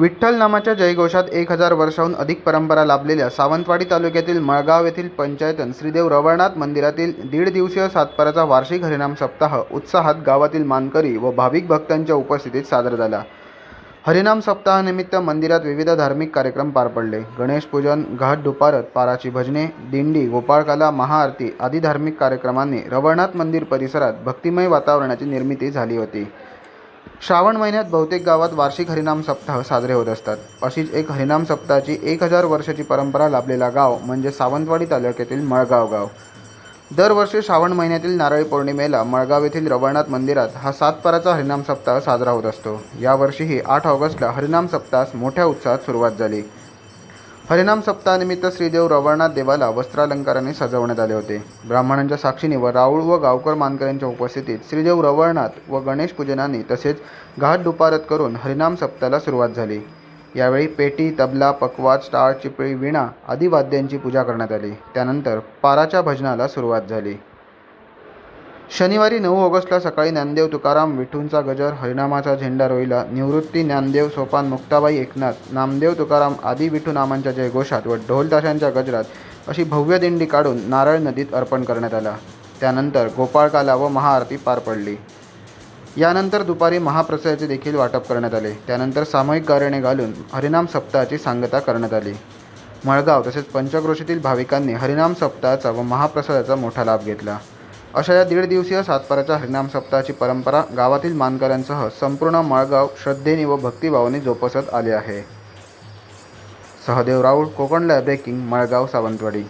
विठ्ठल नामाच्या जयघोषात एक हजार वर्षाहून अधिक परंपरा लाभलेल्या सावंतवाडी तालुक्यातील मळगाव येथील पंचायतन श्रीदेव रवळनाथ मंदिरातील दीड दिवसीय सातपाराचा वार्षिक हरिनाम सप्ताह उत्साहात गावातील मानकरी व भाविक भक्तांच्या उपस्थितीत साजरा झाला. हरिनाम सप्ताहानिमित्त मंदिरात विविध धार्मिक कार्यक्रम पार पडले. गणेश पूजन घाट दुपारत पाराची भजने दिंडी गोपाळकाला महाआरती आदी धार्मिक कार्यक्रमांनी रवळनाथ मंदिर परिसरात भक्तिमय वातावरणाची निर्मिती झाली होती. श्रावण महिन्यात बहुतेक गावात वार्षिक हरिनाम सप्ताह साजरे होत असतात. अशीच एक हरिनाम सप्ताहाची एक हजार वर्षाची परंपरा लाभलेला गाव म्हणजे सावंतवाडी तालुक्यातील मळगाव गाव. दरवर्षी श्रावण महिन्यातील नारळी पौर्णिमेला मळगाव येथील रवळनाथ मंदिरात हा सातपाराचा हरिनाम सप्ताह साजरा होत असतो. यावर्षीही आठ ऑगस्टला हरिनाम सप्ताहास मोठ्या उत्साहात सुरुवात झाली. हरिनाम सप्ताहानिमित्त श्रीदेव रवळनाथ देवाला वस्त्रालंकाराने सजवण्यात आले होते. ब्राह्मणांच्या साक्षीने व राऊळ व गावकर मानकऱ्यांच्या उपस्थितीत श्रीदेव रवळनाथ व गणेश पूजनाने तसेच घाट दुपारत करून हरिनाम सप्ताहाला सुरुवात झाली. यावेळी पेटी तबला पकवाज टाळ चिपळी वीणा आदी वाद्यांची पूजा करण्यात आली. त्यानंतर पाराच्या भजनाला सुरुवात झाली. शनिवारी नऊ ऑगस्टला सकाळी ज्ञानदेव तुकाराम विठूंचा गजर हरिनामाचा झेंडा रोहिला निवृत्ती ज्ञानदेव सोपान मुक्ताबाई एकनाथ नामदेव तुकाराम आदी विठू नामांच्या जयघोषात व ढोलताशांच्या गजरात अशी भव्य दिंडी काढून नारळ नदीत अर्पण करण्यात आला. त्यानंतर गोपाळकाला व महाआरती पार पडली. यानंतर दुपारी महाप्रसादाचे देखील वाटप करण्यात आले. त्यानंतर सामूहिक गाऱ्याने घालून हरिनाम सप्ताहाची सांगता करण्यात आली. मळगाव तसेच पंचक्रोशीतील भाविकांनी हरिनाम सप्ताहाचा व महाप्रसादाचा मोठा लाभ घेतला. अशा या दीड दिवसीय सातपाराच्या हरिनाम सप्ताहाची परंपरा गावातील मानकऱ्यांसह संपूर्ण मळगाव श्रद्धेने व भक्तिभावाने जोपासत आले आहे. सहदेव राऊळ कोकण लॅब्रेकिंग मळगाव सावंतवाडी.